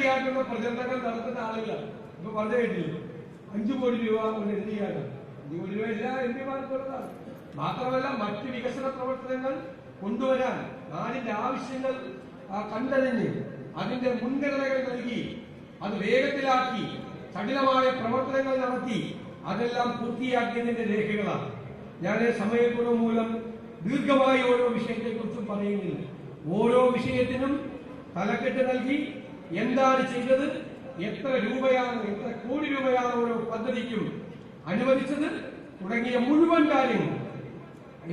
പറ്റിയായിട്ടുള്ള പ്രചരണങ്ങൾ നടത്തുന്ന ആളുകളാണ്. ഇപ്പൊ പറഞ്ഞു കേട്ടില്ലേ? അഞ്ചു കോടി രൂപ കൊണ്ട് എന്ത് ചെയ്യാനാണ്? അഞ്ചു കോടി രൂപ എല്ലാ എം പിമാർക്കുള്ളതാണ് മാത്രമല്ല മറ്റ് വികസന പ്രവർത്തനങ്ങൾ കൊണ്ടുവരാൻ നാടിന്റെ ആവശ്യങ്ങൾ കണ്ടറിഞ്ഞ് അതിന്റെ മുൻഗണനകൾ നൽകി അത് വേഗത്തിലാക്കി കഠിനമായ പ്രവർത്തനങ്ങൾ നടത്തി അതെല്ലാം പൂർത്തിയാക്കിയതിന്റെ രേഖകളാണ്. ഞാൻ സമയക്കുറവ് മൂലം ദീർഘമായി ഓരോ വിഷയത്തെക്കുറിച്ചും പറയുന്നില്ല. ഓരോ വിഷയത്തിനും തലക്കെട്ട് നൽകി എന്താണ് ചെയ്തത്? എത്ര രൂപയാണ് എത്ര കോടി രൂപയാണ് ഓരോ പദ്ധതിക്കും അനുവദിച്ചത്? തുടങ്ങിയ മുഴുവൻ കാര്യങ്ങൾ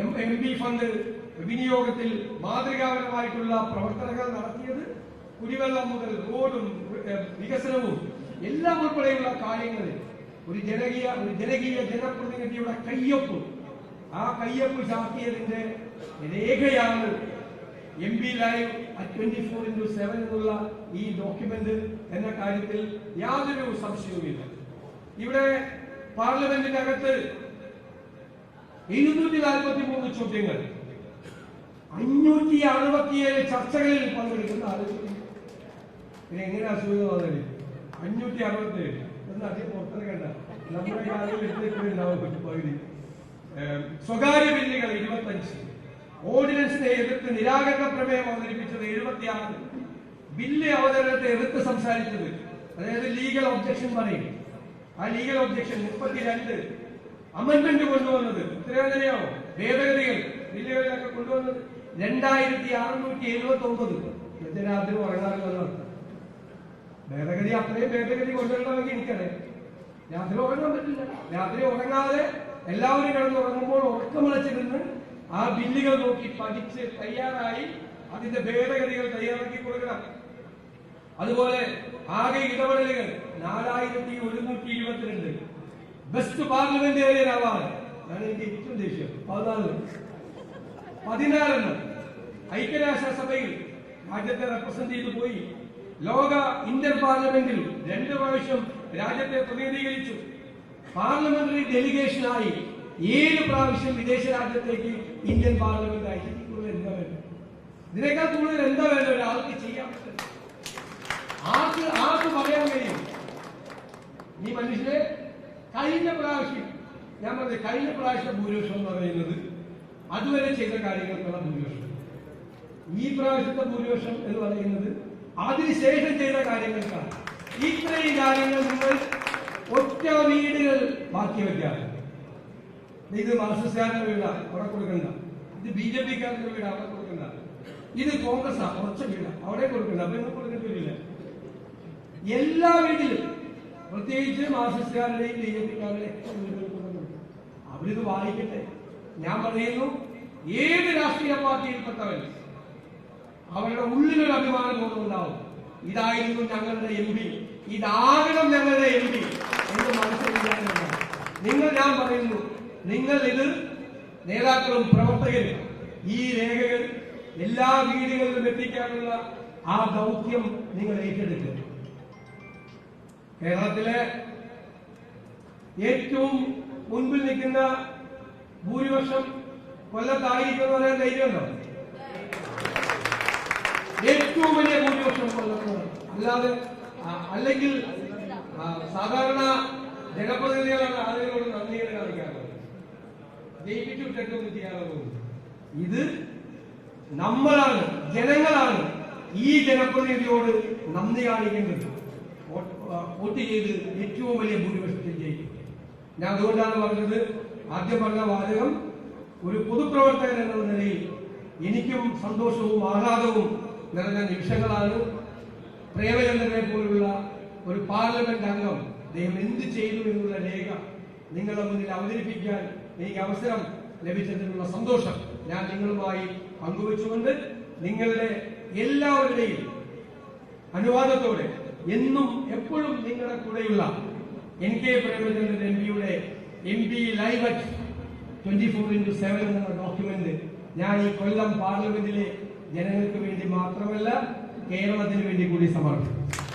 എം എം പി ഫണ്ട് വിനിയോഗത്തിൽ മാതൃകാപരമായിട്ടുള്ള പ്രവർത്തനങ്ങൾ നടത്തിയത് കുടിവെള്ളം മുതൽ റോഡും വികസനവും എല്ലാം ഉൾപ്പെടെയുള്ള കാര്യങ്ങളിൽ ഒരു ജനകീയ ഒരു ജനകീയ ജനപ്രതിനിധിയുടെ കയ്യൊപ്പ്. ആ കയ്യൊപ്പ് ചാർത്തിയതിന്റെ രേഖയാണ് M P live twenty four into seven എന്നുള്ള ഈ ഡോക്യുമെന്റ് എന്ന കാര്യത്തിൽ യാതൊരു സംശയവുമില്ല. ഇവിടെ പാർലമെന്റിന്റെ അകത്ത് ഇരുന്നൂറ്റി നാൽപ്പത്തി മൂന്ന് ചോദ്യങ്ങൾ. അഞ്ഞൂറ്റി അറുപത്തിയേഴ് ചർച്ചകളിൽ പങ്കെടുക്കുന്ന ആലോചിക്കും പിന്നെ എങ്ങനെ അസുഖം വന്നത് അഞ്ഞൂറ്റി അറുപത്തിയേഴ് ഒന്ന് അധികം പുറത്തിറക്കണ്ട നമ്മുടെ കാലത്തിൽ എത്തിയിട്ടുണ്ടാവും പകുതി. സ്വകാര്യ ബില്ലുകൾ ഇരുപത്തഞ്ച്. ഓർഡിനൻസിനെ എതിർത്ത് നിരാകരണ പ്രമേയം അവതരിപ്പിച്ചത് എഴുപത്തിയാറ് ബില്ല് അവതരണത്തെ എതിർത്ത് സംസാരിച്ചത്. അതായത് ലീഗൽ ഒബ്ജക്ഷൻ പറയും. ആ ലീഗൽ ഒബ്ജക്ഷൻ മുപ്പത്തിരണ്ട് അമെന്റ്മെന്റ് കൊണ്ടുവന്നത്. ഇത്രയോ ഭേദഗതികൾ. ബില്ലുകളിലൊക്കെ കൊണ്ടുവന്നത്. രണ്ടായിരത്തി അറുന്നൂറ്റി എഴുപത്തി ഒമ്പത് രാത്രി ഉറങ്ങാറുള്ള ഭേദഗതി അത്രയും ഭേദഗതി കൊണ്ടുവരണമെങ്കിൽ എനിക്കറിയാം. രാത്രി ഉറങ്ങാൻ പറ്റില്ല. രാത്രി ഉറങ്ങാതെ എല്ലാവരും കിടന്ന് ഉറങ്ങുമ്പോൾ ഉറക്കമുളച്ചിരുന്ന് ആ ബില്ലുകൾ നോക്കി പഠിച്ച് തയ്യാറായി അതിന്റെ ഭേദഗതികൾ തയ്യാറാക്കി കൊടുക്കണം. അതുപോലെ ആകെ ഇടപെടലുകൾ നാലായിരത്തി ഒരുന്നൂറ്റി ഇരുപത്തിരണ്ട്. ബെസ്റ്റ് പാർലമെന്റേറിയൻ അവാർഡ് അതാണ് എനിക്ക് ഏറ്റവും ദേഷ്യം. പതിനാല്. പതിനാലെണ്ണം. ഐക്യരാഷ്ട്ര സഭയിൽ രാജ്യത്തെ റെപ്രസെന്റ് ചെയ്തു പോയി. ലോക ഇന്ത്യൻ പാർലമെന്റിൽ രണ്ട് പ്രാവശ്യം രാജ്യത്തെ പ്രതിനിധീകരിച്ചു. പാർലമെന്ററി ഡെലിഗേഷനായി ഏഴ് പ്രാവശ്യം വിദേശ രാജ്യത്തേക്ക് ഇന്ത്യൻ പാർലമെന്റ് അയച്ചു കൂടുതൽ എന്താ വേണ്ടത്? ഇതിനേക്കാൾ കൂടുതൽ എന്താ വേണ്ട ഒരാൾക്ക് ചെയ്യാൻ പറ്റുന്നത് ആർക്ക് ആർക്ക് പറയാൻ കഴിയും? ഈ മനുഷ്യരെ കഴിഞ്ഞ പ്രാവശ്യം ഞാൻ പറഞ്ഞത് കഴിഞ്ഞ പ്രാവശ്യം ഭൂരിപക്ഷം എന്ന് പറയുന്നത് അതുവരെ ചെയ്ത കാര്യങ്ങൾക്കുള്ള ഭൂരിപക്ഷം. ഈ പ്രാവശ്യത്തെ ഭൂരിപക്ഷം എന്ന് പറയുന്നത് അതിനുശേഷം ചെയ്ത കാര്യങ്ങൾക്കാണ്. ഇത്രയും കാര്യങ്ങൾ നിങ്ങൾ ഒറ്റ വീടുകൾ ബാക്കി വയ്ക്കാറ് ഇത് മാർക്സിസ്റ്റുകാരുടെ വീടാണ് അവിടെ കൊടുക്കണ്ട. ഇത് ബി ജെ പിക്കാരുടെ വീട് അവിടെ കൊടുക്കണ്ട. ഇത് കോൺഗ്രസ് കുറച്ച് വീട് അവിടെ കൊടുക്കണ്ട. അപ്പൊ ഇന്ന് കൊടുക്കേണ്ടില്ല എല്ലാ വീട്ടിലും പ്രത്യേകിച്ച് മാർക്സിസ്റ്റുകാരുടെയും ബി ജെ പിക്കാരുടെയും അവരിത് വായിക്കട്ടെ. ഞാൻ പറയുന്നു ഏത് രാഷ്ട്രീയ പാർട്ടിയിൽപ്പെട്ടവൻ അവരുടെ ഉള്ളിലൊരു അഭിമാനം ഉണ്ടാവും. ഇതായിരുന്നു ഞങ്ങളുടെ എം പി ഇതാകണം ഞങ്ങളുടെ എം പി എന്ന് മനസ്സിൽ നിങ്ങൾ ഞാൻ പറയുന്നു നിങ്ങൾ ഇത് നേതാക്കളും പ്രവർത്തകരും ഈ രേഖകൾ എല്ലാ വീടുകളിലും എത്തിക്കാനുള്ള ആ ദൗത്യം നിങ്ങൾ ഏറ്റെടുക്കുക. കേരളത്തിലെ ഏറ്റവും മുൻപിൽ നിൽക്കുന്ന ഭൂരിപക്ഷം കൊല്ലത്തായിരിക്കും പറയാൻ ധൈര്യമുണ്ടോ? ഏറ്റവും വലിയ ഭൂരിപക്ഷം കൊല്ലത്താണ് അല്ലാതെ അല്ലെങ്കിൽ സാധാരണ ജനപ്രതിനിധികളാണ് ആളുകളോട് നന്ദിയുടെ കാണിക്കാറുള്ളത്. ഇത് നമ്മളാണ് ജനങ്ങളാണ് ഈ ജനപ്രതിനിധിയോട് നന്ദി കാണിക്കേണ്ടത്. വോട്ട് ചെയ്ത് ഏറ്റവും വലിയ ഭൂരിപക്ഷത്തിൽ ജയിക്കും. ഞാൻ അതുകൊണ്ടാണ് പറഞ്ഞത് ആദ്യം പറഞ്ഞ വാചകം ഒരു പൊതുപ്രവർത്തകൻ എന്ന നിലയിൽ എനിക്കും സന്തോഷവും ആഹ്ലാദവും നിറഞ്ഞ നിമിഷങ്ങളാണ്. പ്രേമചന്ദ്രനെ പോലുള്ള ഒരു പാർലമെന്റ് അംഗം അദ്ദേഹം എന്ത് ചെയ്തു എന്നുള്ള രേഖ നിങ്ങളുടെ മുന്നിൽ അവതരിപ്പിക്കാൻ എനിക്ക് അവസരം ലഭിച്ചതിനുള്ള സന്തോഷം ഞാൻ നിങ്ങളുമായി പങ്കുവച്ചുകൊണ്ട് നിങ്ങളുടെ എല്ലാവരുടെയും അനുവാദത്തോടെ എന്നും എപ്പോഴും നിങ്ങളുടെ കൂടെയുള്ള എൻ കെ പ്രേമചന്ദ്രൻ എം പിയുടെ M P live twenty four into seven എന്ന ഡോക്യുമെന്റ് ഞാൻ ഈ കൊല്ലം പാർലമെന്റിലെ ജനങ്ങൾക്ക് വേണ്ടി മാത്രമല്ല കേരളത്തിന് വേണ്ടി കൂടി സമർപ്പിക്കും.